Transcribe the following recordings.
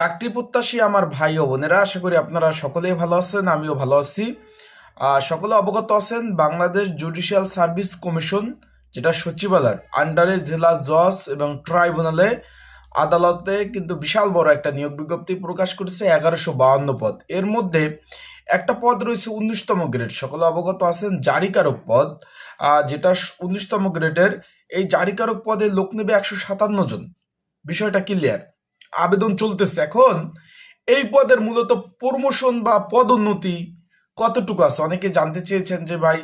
চাকরি প্রত্যাশী আমার ভাই ও বোনেরা, আশা করি আপনারা সকলেই ভালো আছেন, আমিও ভালো আছি। সকলে অবগত আছেন, বাংলাদেশ জুডিশিয়াল সার্ভিস কমিশন, যেটা সচিবালয়ের আন্ডারে জেলা জজ এবং ট্রাইব্যুনালে আদালতে কিন্তু বিশাল বড় একটা নিয়োগ বিজ্ঞপ্তি প্রকাশ করেছে, এগারোশো বাউন্ন পদ। এর মধ্যে একটা পদ রয়েছে উনিশতম গ্রেড, সকলে অবগত আছেন, জারিকারক পদ। যেটা উনিশতম গ্রেডের, এই জারিকারক পদে লোক নেবে একশো সাতান্ন জন। বিষয়টা ক্লিয়ার আবেদন চলতেছে এখন, এই পদের মূলত প্রমোশন বা পদোন্নতি কতটুকু আছে? অনেকে জানতে চেয়েছেন যে ভাই,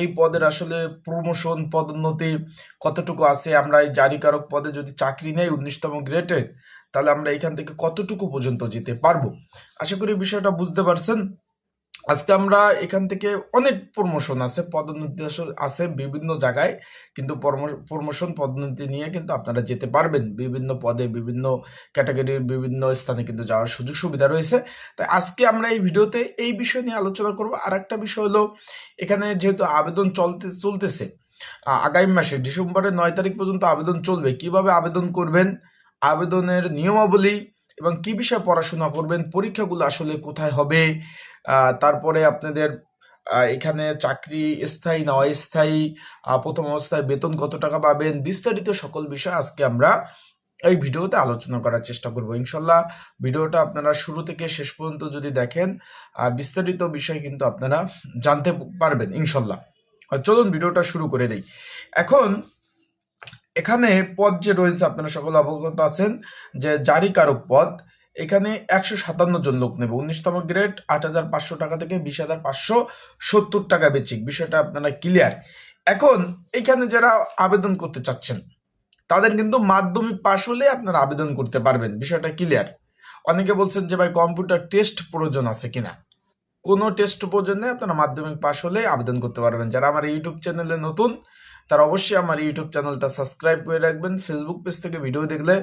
এই পদের আসলে প্রমোশন, পদোন্নতি কতটুকু আছে? আমরা এই জারিকারক পদে যদি চাকরি নেই, উনিশতম গ্রেডের, তাহলে আমরা এখান থেকে কতটুকু পর্যন্ত যেতে পারব? আশা করি বিষয়টা বুঝতে পারছেন। আজকে আমরা এখান থেকে অনেক প্রমোশন আছে, পদোন্নতি আছে বিভিন্ন জায়গায়, কিন্তু প্রমোশন পদোন্নতি নিয়ে কিন্তু আপনারা যেতে পারবেন। বিভিন্ন পদে বিভিন্ন ক্যাটাগরির বিভিন্ন স্থানে কিন্তু যাওয়ার সুযোগ সুবিধা রয়েছে। তাই আজকে আমরা এই ভিডিওতে এই বিষয় নিয়ে আলোচনা করব। আর একটা বিষয় হলো, এখানে যেহেতু আবেদন চলতে, চলতেছে আগামী মাসে ডিসেম্বরের নয় তারিখ পর্যন্ত আবেদন চলবে। কীভাবে আবেদন করবেন? আবেদনের নিয়মাবলী এবং কি বিষয়ে পড়াশোনা করবেন, পরীক্ষাগুলো আসলে কোথায় হবে তারপরে আপনাদের এখানে চাকরি স্থায়ী না অস্থায়ী প্রথম অবস্থায় বেতন কত টাকা পাবেন, বিস্তারিত সকল বিষয় আজকে আমরা এই ভিডিওতে আলোচনা করার চেষ্টা করব, ইনশাল্লাহ। ভিডিওটা আপনারা শুরু থেকে শেষ পর্যন্ত যদি দেখেন বিস্তারিত বিষয় কিন্তু আপনারা জানতে পারবেন, ইনশাল্লাহ। চলুন ভিডিওটা শুরু করে দেই। এখন এখানে পদ যে রয়েছে, আপনারা সকল অবগত আছেন যে জারিকারক পদ, এখানে একশো সাতান্ন জন লোক নেবে। উনিশতম গ্রেড, আট হাজার পাঁচশো টাকা থেকে বিশ হাজার পাঁচশো সত্তর টাকা বেচিক। বিষয়টা আপনারা ক্লিয়ার। এখন, এখানে যারা আবেদন করতে চাচ্ছেন, তাদের কিন্তু মাধ্যমিক পাশ হলে আপনারা আবেদন করতে পারবেন। বিষয়টা ক্লিয়ার। অনেকে বলছেন যে, ভাই, কম্পিউটার টেস্ট প্রয়োজন আছে কিনা? কোনো টেস্ট প্রয়োজন নেই, আপনারা মাধ্যমিক পাশ হলে আবেদন করতে পারবেন। যারা আমার ইউটিউব চ্যানেলে নতুন তারা অবশ্যই আমার ইউটিউব চ্যানেলটা সাবস্ক্রাইব করে রাখবেন। ফেসবুক পেজ থেকে ভিডিও দেখলে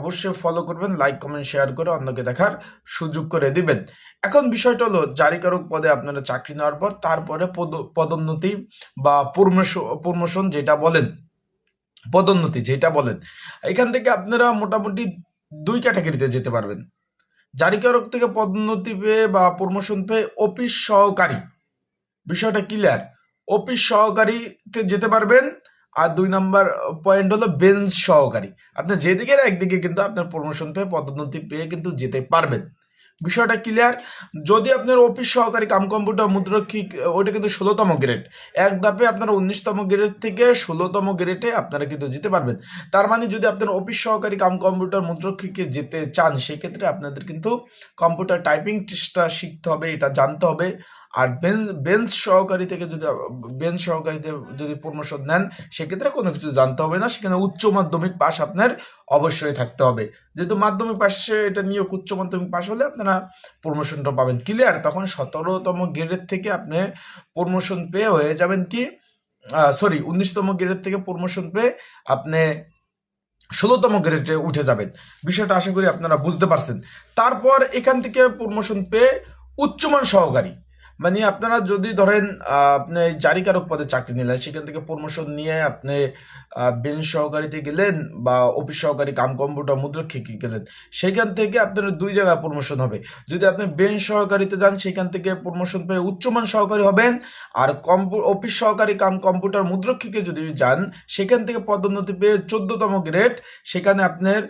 অবশ্যই ফলো করবেন লাইক কমেন্ট শেয়ার করে অন্যকে দেখার সুযোগ করে দিবেন। এখন বিষয়টা হলো, জারিকারক পদে আপনারা চাকরি নেওয়ার পর তারপরে পদ, পদোন্নতি বা প্রমোশন যেটা বলেন, পদোন্নতি যেটা বলেন, এখান থেকে আপনারা মোটামুটি দুই ক্যাটাগরিতে যেতে পারবেন। জারিকারক থেকে পদোন্নতি পেয়ে বা প্রমোশন পেয়ে অফিস সহকারী। বিষয়টা ক্লিয়ার অফিস সহকারীতে যেতে পারবেন। আর দুই নাম্বার পয়েন্ট হলো বেঞ্চ সহকারী। আপনি যেদিকে একদিকে কিন্তু আপনার প্রমোশন পেয়ে, পদোন্নতি পেয়ে কিন্তু যেতে পারবেন। বিষয়টা ক্লিয়ার যদি আপনার অফিস সহকারী কাম কম্পিউটার মুদ্রক্ষিক, ওইটা কিন্তু ষোলোতম গ্রেড এক ধাপে আপনারা উনিশতম গ্রেড থেকে ষোলোতম গ্রেডে আপনারা কিন্তু যেতে পারবেন। তার মানে যদি আপনার অফিস সহকারী কাম কম্পিউটার মুদ্রক্ষীকে যেতে চান, সেক্ষেত্রে আপনাদের কিন্তু কম্পিউটার টাইপিং টেস্টটা শিখতে হবে, এটা জানতে হবে। আর বেঞ্চ সহকারী থেকে যদি বেঞ্চ সহকারীতে যদি প্রমোশন নেন, সেক্ষেত্রে কোনো কিছু জানতে হবে না। সেখানে উচ্চ মাধ্যমিক পাস আপনার অবশ্যই থাকতে হবে। যেহেতু মাধ্যমিক পাশে এটা নিয়ে উচ্চ মাধ্যমিক পাস হলে আপনারা প্রমোশনটা পাবেন। ক্লিয়ার তখন সতেরোতম গ্রেডের থেকে আপনি প্রমোশন পেয়ে হয়ে যাবেন কি? সরি উনিশতম গ্রেডের থেকে প্রমোশন পেয়ে আপনি ষোলোতম গ্রেডে উঠে যাবেন। বিষয়টা আশা করি আপনারা বুঝতে পারছেন। তারপর এখান থেকে প্রমোশন পেয়ে উচ্চমান সহকারী। মানে আপনারা যদি ধরেন আপনি জারিকারক পদে চাকরি নিলেন, সেখান থেকে প্রমোশন নিয়ে আপনি বেঞ্চ সহকারীতে গেলেন বা অফিস সহকারী কাম কম্পিউটার মুদ্রক্ষিকে গেলেন, সেখান থেকে আপনার দুই জায়গায় প্রমোশন হবে। যদি আপনি বেঞ্চ সহকারীতে যান, সেখান থেকে প্রমোশন পেয়ে উচ্চমান সহকারী হবেন, আর কম্পু অফিস সহকারী কাম কম্পিউটার মুদ্রক্ষিকে যদি যান, সেখান থেকে পদোন্নতি পেয়ে চোদ্দতম গ্রেড সেখানে আপনার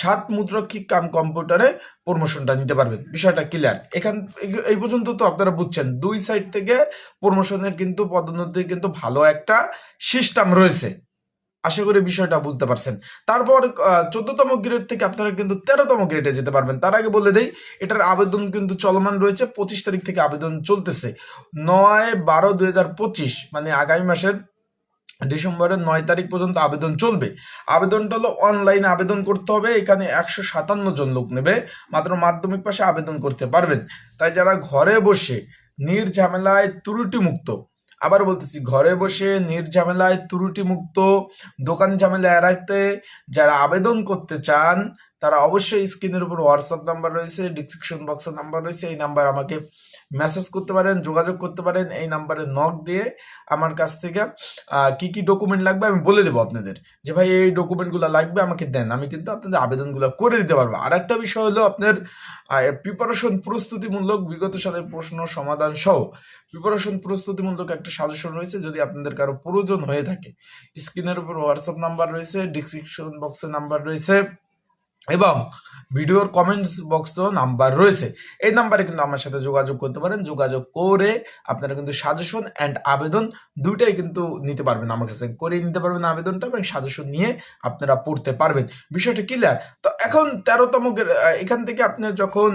সাত মুদ্রক্ষিক কাম কম্পিউটারে প্রমোশনটা নিতে পারবেন। বিষয়টা ক্লিয়ার এখান এই- পর্যন্ত তো আপনারা বুঝছেন, দুই সাইড থেকে প্রমোশনের কিন্তু পদোন্নতির কিন্তু ভালো একটা সিস্টেম রয়েছে। আশা করি বিষয়টা বুঝতে পারছেন। তারপর চোদ্দতম গ্রেড থেকে আপনারা কিন্তু তেরোতম গ্রেডে যেতে পারবেন। তার আগে বলে দেই, এটার আবেদন কিন্তু চলমান রয়েছে, পঁচিশ তারিখ থেকে আবেদন চলতেছে। নয় বারো দুই মানে আগামী মাসের ডিসেম্বরের নয় তারিখ পর্যন্ত আবেদন চলবে। আবেদনটা হলো অনলাইনে আবেদন করতে হবে, এখানে একশো সাতান্ন জন লোক নেবে, মাত্র মাধ্যমিক পাশে আবেদন করতে পারবেন। তাই যারা ঘরে বসে নির্ঝামেলায় ত্রুটি মুক্ত আবার বলতেছি ঘরে বসে নির্ঝামেলায় ত্রুটি মুক্ত দোকান ঝামেলা এড়াইতে যারা আবেদন করতে চান তারা অবশ্যই স্ক্রিনের উপর হোয়াটসঅ্যাপ নাম্বার রয়েছে ডিসক্রিপশন বক্সের নাম্বার রয়েছে, এই নাম্বার আমাকে মেসেজ করতে পারেন, যোগাযোগ করতে পারেন, এই নাম্বারে নক দিয়ে আমার কাছ থেকে কি কি ডকুমেন্ট লাগবে আমি বলে দেবো আপনাদের। যে ভাই, এই ডকুমেন্টগুলো লাগবে, আমাকে দেন। আমি কিন্তু আপনাদের আবেদনগুলো করে দিতে পারব। আর একটা বিষয় হলো আপনার প্রিপারেশন প্রস্তুতিমূলক বিগত সালের প্রশ্ন সমাধান সহ প্রিপারেশন প্রস্তুতিমূলক একটা সাজেশন রয়েছে, যদি আপনাদের কারও প্রয়োজন হয়ে থাকে। স্ক্রিনের উপর হোয়াটসঅ্যাপ নাম্বার রয়েছে ডিসক্রিপশন বক্সে নাম্বার রয়েছে। এবং ভিডিওর কমেন্টস বক্সেও নাম্বার রয়েছে। এই নাম্বারে কিন্তু আমার সাথে যোগাযোগ করতে পারেন। যোগাযোগ করে আপনারা কিন্তু সাজেশন অ্যান্ড আবেদন দুইটাই কিন্তু নিতে পারবেন আমার কাছে। করে নিতে পারবেন আবেদনটা এবং সাজেশন নিয়ে আপনারা পড়তে পারবেন। বিষয়টা ক্লিয়ার তো এখন তেরোতম এখান থেকে আপনি যখন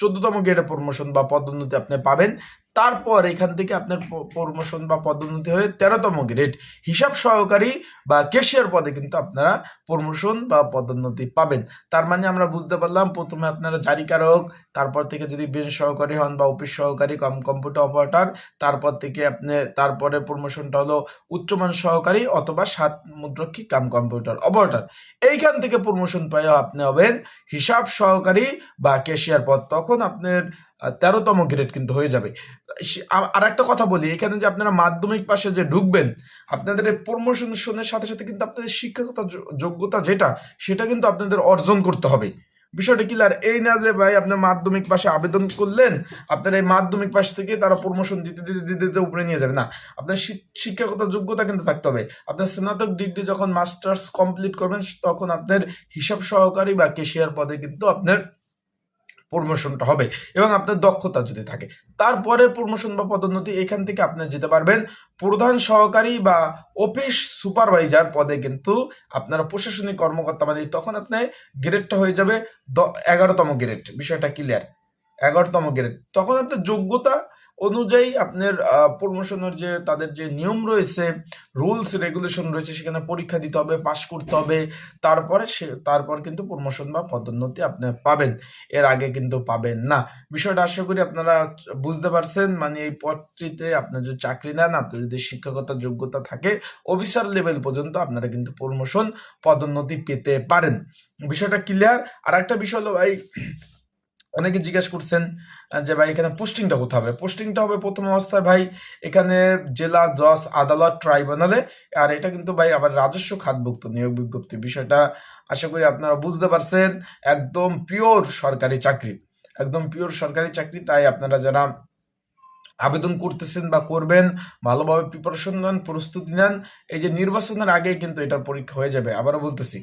চোদ্দতম গ্রেডে প্রমোশন বা পদোন্নতি আপনি পাবেন তারপর এখান থেকে আপনার প্রমোশন বা পদোন্নতি হয়ে তেরোতম গ্রেড হিসাব সহকারী বা ক্যাশিয়ার পদে কিন্তু আপনারা প্রমোশন বা পদোন্নতি পাবেন। তার মানে আমরা বুঝতে পারলাম, প্রথমে আপনারা জারিকারক, তারপর থেকে যদি বেঞ্চ সহকারী হন বা অফিস সহকারী, কম কম্পিউটার অপারেটর তারপর থেকে আপনি, তারপরে প্রমোশনটা হলো উচ্চমান সহকারী অথবা সাত মুদ্রক্ষী কাম কম্পিউটার অপারেটর এইখান থেকে প্রমোশন পেয়ে আপনি হবেন হিসাব সহকারী বা ক্যাশিয়ার পদ। তখন আপনার তেরোতম গ্রেড কিন্তু হয়ে যাবে। আর একটা কথা বলি, এখানে যে আপনারা মাধ্যমিক পাশে যে ঢুকবেন, আপনাদের এই প্রমোশনের সাথে সাথে কিন্তু আপনাদের শিক্ষাগত যোগ্যতা যেটা, সেটা কিন্তু আপনাদের অর্জন করতে হবে। বিষয়টা ক্লিয়ার এই না যে ভাই আপনার মাধ্যমিক পাশে আবেদন করলেন, আপনার এই মাধ্যমিক পাশ থেকে তারা প্রমোশন দিতে দিতে দিতে দিতে উপরে নিয়ে যাবে। না, আপনার শিক্ষাগত যোগ্যতা কিন্তু থাকতে হবে। আপনার স্নাতক ডিগ্রি যখন মাস্টার্স কমপ্লিট করবেন, তখন আপনার হিসাব সহকারী বা কেশিয়ার পদে কিন্তু আপনার প্রমোশনটা হবে এবং আপনার দক্ষতা যদি থাকে। তারপরে প্রমোশন বা পদোন্নতি এখান থেকে আপনি যেতে পারবেন। প্রধান সহকারী বা অফিস সুপারভাইজার পদে কিন্তু আপনারা প্রশাসনিক কর্মকর্তা মানে তখন আপনার গ্রেডটা হয়ে যাবে এগারোতম গ্রেড বিষয়টা ক্লিয়ার এগারোতম গ্রেড তখন আপনার যোগ্যতা অনুযায়ী আপনার প্রমোশনের যে তাদের যে নিয়ম রয়েছে রুলস রেগুলেশন রয়েছে, সেখানে পরীক্ষা দিতে হবে পাশ করতে হবে। তারপরে সে, তারপর কিন্তু প্রমোশন বা পদোন্নতি আপনি পাবেন। এর আগে কিন্তু পাবেন না। বিষয়টা আশা করি আপনারা বুঝতে পারছেন। মানে এই পদটিতে আপনি যদি চাকরি নেন, আপনার যদি শিক্ষাগত যোগ্যতা থাকে অফিসার লেভেল পর্যন্ত আপনারা কিন্তু প্রমোশন পদোন্নতি পেতে পারেন। বিষয়টা ক্লিয়ার আর একটা বিষয় হলো ভাই অনেকে জিজ্ঞাসা করছেন যে ভাই এখানে পোস্টিংটা কোথায় হবে? পোস্টিংটা হবে প্রথম অবস্থায় ভাই এখানে জেলা, জজ, আদালত ট্রাইব্যুনালে আর এটা কিন্তু ভাই আবার রাজস্ব খাতভুক্ত নিয়োগ বিজ্ঞপ্তি। বিষয়টা আশা করি আপনারা বুঝতে পারছেন, একদম পিওর সরকারি চাকরি। একদম পিওর সরকারি চাকরি, তাই আপনারা যারা আবেদন করতেছেন বা করবেন, ভালোভাবে প্রিপারেশন নেন, প্রস্তুতি নেন, এই যে নির্বাচনের আগে কিন্তু এটার পরীক্ষা হয়ে যাবে। আবারও বলতেছি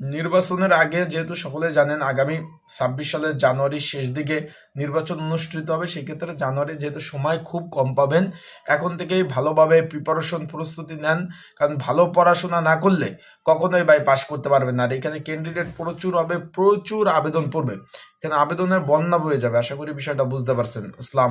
নির্বাচনের আগে যেহেতু সকলে জানেন আগামী ছাব্বিশ সালের জানুয়ারির শেষ দিকে নির্বাচন অনুষ্ঠিত হবে, সেক্ষেত্রে জানুয়ারি যেহেতু সময় খুব কম পাবেন, এখন থেকেই ভালোভাবে প্রিপারেশন প্রস্তুতি নেন। কারণ ভালো পড়াশোনা না করলে কখনোই ভাই পাশ করতে পারবেন না। আর এখানে ক্যান্ডিডেট প্রচুর হবে, প্রচুর আবেদন পড়বে। এখানে আবেদনের বন্যা বয়ে যাবে, আশা করি বিষয়টা বুঝতে পারছেন। ইসলাম